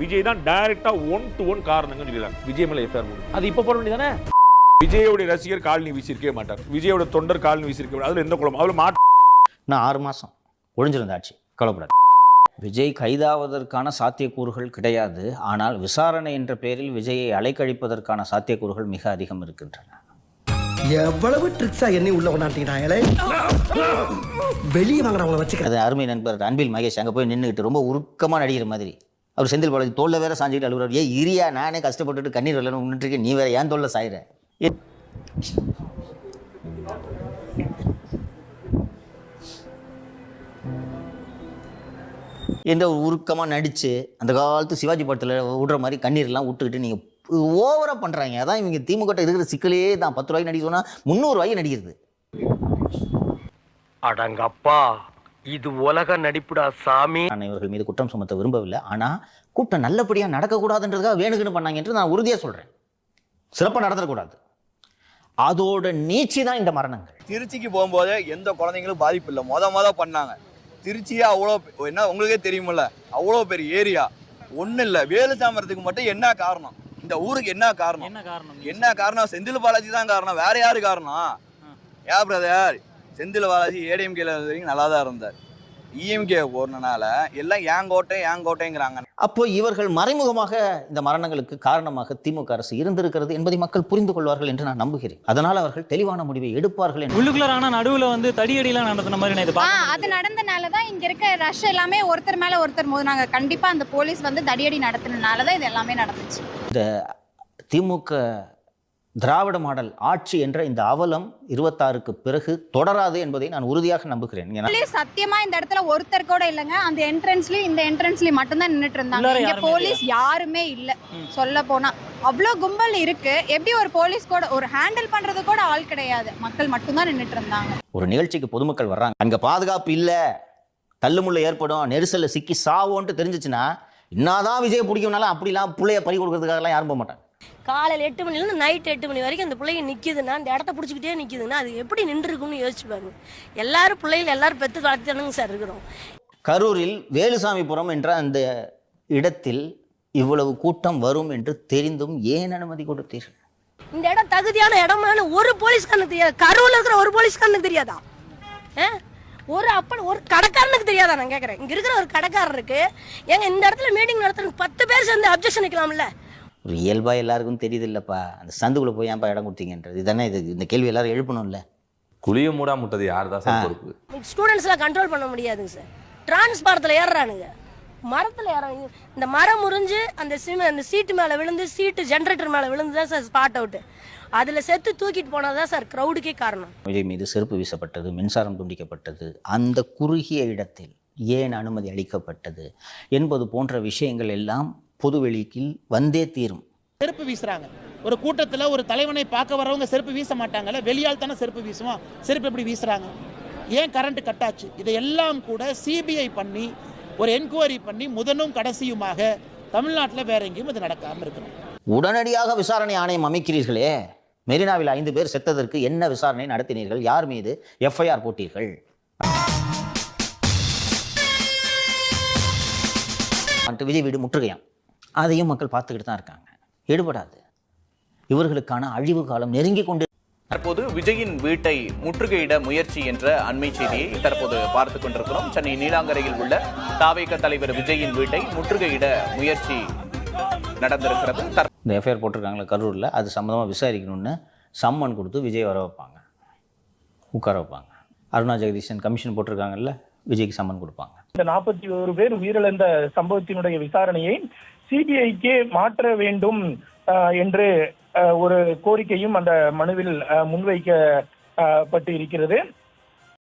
விஜய் தான் டைரக்டா one to one காரணங்கன்னு சொல்லிடுறாங்க. விஜய் மேல எஃப்ஐஆர் போடுங்க. அது இப்போ போட வேண்டியதானே? விஜயோட ரசிகர் காலனி வீசியிருக்கவே மாட்டார். விஜயோட தொண்டர் காலனி வீசியிருக்க. அதுல எந்த குழம்பு அதுல மாட்டு நான் ஆறு மாதம் ஒழிஞ்சிருந்த ஆட்சி. கவலைப்படாது. விஜய் கைதாவதற்கான சாத்தியக்கூறுகள் கிடையாது. ஆனால் விசாரணை என்ற பெயரில் விஜயை அலைக்கழிப்பதற்கான சாத்தியக்கூறுகள் மிக அதிகம் இருக்கின்றன. எவ்வளவு ட்ரிக்ஸா என்னை உள்ள கொண்டாட்டிக்கிறாங்களே வெளியே வாங்குறவங்கள வச்சுக்கிறேன். அது அருமை நண்பர் அன்பில் மகேஷ் அங்கே போய் நின்றுக்கிட்டு ரொம்ப உருக்கமாக நடிக்கிற மாதிரி. அவர் செந்தில் பாலாஜி தோல்ல வேற சாஞ்சிக்கிட்டு அழுகுறாரு. ஏ இரியா நானே கஷ்டப்பட்டுட்டு கண்ணீர் வரலன்னு நின்றுட்டு நீ வேற ஏன் தோல்லை சாயிற? எந்த என்ற ஒரு உருக்கமாக நடித்து அந்த காலத்து சிவாஜி படத்தில் விடுற மாதிரி கண்ணீர்லாம் விட்டுக்கிட்டு நீங்கள் ஓவராக பண்ணுறாங்க அதான் இவங்க திமுக இருக்கிற சிக்கலே தான். பத்து ரூபாய்க்கு நடிக்க சொன்னால் முந்நூறுவாய்க்கு நடிக்கிறது. அடங்கப்பா. இது உலக நடிப்புடா சாமி. நான் இவர்கள் மீது குற்றம் சுமத்த விரும்பவில்லை. ஆனால் கூட்டம் நல்லபடியாக நடக்கக்கூடாதுன்றதுக்காக வேணுக்குன்னு பண்ணாங்க என்று நான் உறுதியாக சொல்கிறேன் சிறப்பாக நடந்துடக்கூடாது. அதோட நீச்சி தான் இந்த மரணங்கள். திருச்சிக்கு போகும்போது எந்த குழந்தைங்களும் பாதிப்பு இல்லை. மொத மொத பண்ணாங்க. திருச்சியே அவ்வளோ என்ன உங்களுக்கே தெரியுமில்ல. அவ்வளோ பெரிய ஏரியா. ஒன்றும் இல்லை. வேலுசாமரத்துக்கு மட்டும் என்ன காரணம்? இந்த ஊருக்கு என்ன காரணம்? என்ன காரணம்? என்ன காரணம்? செந்தில் பாலாஜி தான் காரணம். வேற யாரு காரணம்? ஏ பிரதர் செந்தில் பாலாஜி ஏடிஎம்கேல வரைக்கும் நல்லா தான் இருந்தார். இஎம்கே போறதுனால எல்லாம் ஏன் கோட்டை ஏன் கோட்டைங்கிறாங்க. அப்போ இவர்கள் மறைமுகமாக இந்த மரணங்களுக்கு காரணமாக திமுக அரசு இருந்திருக்கிறது என்பதை மக்கள் புரிந்து கொள்வார்கள் என்று நான் நம்புகிறேன். அதனால் அவர்கள் தெளிவான முடிவை எடுப்பார்கள் உள்ளுக்குள்ள ஆனா நடுவுல வந்து தடியடிலாம் நடத்தின மாதிரி நான் அது நடந்தனால தான் இங்க இருக்க ரஷ் எல்லாமே ஒருத்தர் மேல ஒருத்தர் மோதினாங்க. கண்டிப்பா அந்த போலீஸ் வந்து தடியடி நடத்தினால தான் இது எல்லாமே நடந்துச்சு. திமுக திராவிட மாடல் ஆட்சி என்ற இந்த அவலம் இருபத்தாறுக்கு பிறகு தொடராது என்பதை நான் உறுதியாக நம்புகிறேன். சத்தியமா இந்த இடத்துல ஒருத்தர் கூட இல்லைங்க. அந்த என்ட்ரன்ஸ்லயும் இந்த என்ட்ரன்ஸ்லயும் மட்டும் தான் நின்னுட்டு இருந்தாங்க. இங்க போலீஸ் யாருமே இல்ல. சொல்ல போனா. அவ்வளோ கும்பல் இருக்கு. எப்படி ஒரு போலீஸ் கூட ஒரு ஹேண்டில் பண்றது கூட ஆள் கிடையாது. மக்கள் மட்டும் தான் நின்னுட்டு இருந்தாங்க. ஒரு நிகழ்ச்சிக்கு பொதுமக்கள் வர்றாங்க. அங்கே பாதுகாப்பு இல்லை. தள்ளுமுள்ள ஏற்படும். நெரிசலில் சிக்கி சாவோன்ட்டு தெரிஞ்சிச்சுன்னா என்னதான் விஜய் பிடிக்கும்னாலும் அப்படிலாம் பிள்ளைய பறி கொடுக்கறதுக்காகலாம் யாரும் போக மாட்டாங்க. காலையில் எட்டு மணிலேருந்து நைட் எட்டு மணி வரைக்கும் அந்த பிள்ளைங்க நிற்கிதுன்னா அந்த இடத்த பிடிச்சிக்கிட்டே நிற்கிதுன்னா அது எப்படி நின்றுருக்கும்னு யோசிச்சு பாருங்க. எல்லாரும் பிள்ளைகள் எல்லாரும் பெற்று வளர்த்துதானுங்க சார் இருக்கிறோம். கரூரில் வேலுசாமிபுரம் என்ற அந்த இடத்தில் இவ்வளவு கூட்டம் வரும் என்று தெரிந்தும் ஏன் அனுமதி கொடுத்தீர்கள்? இந்த இடம் தகுதியான இடமான ஒரு போலீஸ்காரனுக்கு தெரியாது. கரூரில் இருக்கிற ஒரு போலீஸ்காரனுக்கு தெரியாதா? ஒரு அப்பன் ஒரு கடைக்காரனுக்கு தெரியாதா நான் கேட்குறேன் இங்கே இருக்கிற ஒரு கடைக்காரருக்கு ஏங்க இந்த இடத்துல மீட்டிங் நடத்துறதுக்கு பத்து பேர் சேர்ந்து அப்ஜெக்ஷன் வைக்கலாம்ல? ஒரு இயல்பா எல்லாருக்கும் தெரியுது இல்லப்பா அந்த சந்துக்குள்ள போய் ஏன்பா இடம் கொடுத்தீங்கன்றது? இதுதானே இது? இந்த கேள்வி எல்லாரும் எழுப்பணும்ல. குழிய மூடா முட்டது யார் தான். சார் பொறுப்பு? ஸ்டூடெண்ட்ஸ்லாம் கண்ட்ரோல் பண்ண முடியாதுங்க சார். டிரான்ஸ்பாரத்தில் ஏறுறானுங்க. மரத்தில் ஏறாங்க. இந்த மரம் முறிஞ்சு அந்த சிம அந்த சீட்டு மேலே விழுந்து சீட்டு ஜென்ரேட்டர் மேலே விழுந்து தான் சார் ஸ்பாட் அவுட்டு அதில் செத்து தூக்கிட்டு போனது தான் சார் க்ரௌடுக்கே காரணம். விஜய் மீது செருப்பு வீசப்பட்டது மின்சாரம் துண்டிக்கப்பட்டது அந்த குறுகிய இடத்தில் ஏன் அனுமதி அளிக்கப்பட்டது என்பது போன்ற விஷயங்கள் எல்லாம் பொதுவெளியில் வந்தே தீரும். செருப்பு வீசுறாங்க. ஒரு கூட்டத்தில் ஒரு தலைவனை பார்க்க வரவங்க செருப்பு வீச மாட்டாங்கல்ல? வெளியால் தானே செருப்பு வீசுவோம் செருப்பு எப்படி வீசுறாங்க? ஏன் கரண்ட் கட்டாச்சு இதையெல்லாம் கூட சிபிஐ பண்ணி ஒரு என்கொயரி பண்ணி முதனும் கடைசியுமாக தமிழ்நாட்டில் வேற எங்கேயும் இது நடக்காமல் இருக்கணும். உடனடியாக விசாரணை ஆணையம் அமைக்கிறீர்களே. மெரினாவில் ஐந்து பேர் செத்ததற்கு என்ன விசாரணை நடத்தினீர்கள்? யார் மீது எஃப்ஐஆர் போட்டீர்கள்? விஜய் வீடு முற்றுகையாம். அதையும் மக்கள் பார்த்துக்கிட்டு தான் இருக்காங்க. எடுபடாது. இவர்களுக்கான அழிவு காலம் நெருங்கி கொண்டு தற்போது விஜயின் வீட்டை முற்றுகையிட முயற்சி என்ற அண்மை செய்தியை தற்போது பார்த்துக் கொண்டிருக்கிறோம். சென்னை நீலாங்கரையில் உள்ள தாவேக தலைவர் விஜயின் வீட்டை முற்றுகையிட முயற்சி நடந்திருக்கிறது. இந்த எஃப்ஐஆர் போட்டிருக்காங்களே கரூரில் அது சம்மந்தமாக விசாரிக்கணும்னு சம்மன் கொடுத்து விஜய் வர வைப்பாங்க. உட்கார வைப்பாங்க. அருணா ஜெகதீசன் கமிஷன் போட்டிருக்காங்கல்ல விஜய்க்கு சம்மன் கொடுப்பாங்க. இந்த நாற்பத்தி ஒரு பேர் உயிரிழந்த சம்பவத்தினுடைய விசாரணையை சிபிஐக்கு மாற்ற வேண்டும் என்று அஹ், ஒரு கோரிக்கையும் அந்த மனுவில் அஹ், முன்வைக்கப்பட்டு இருக்கிறது.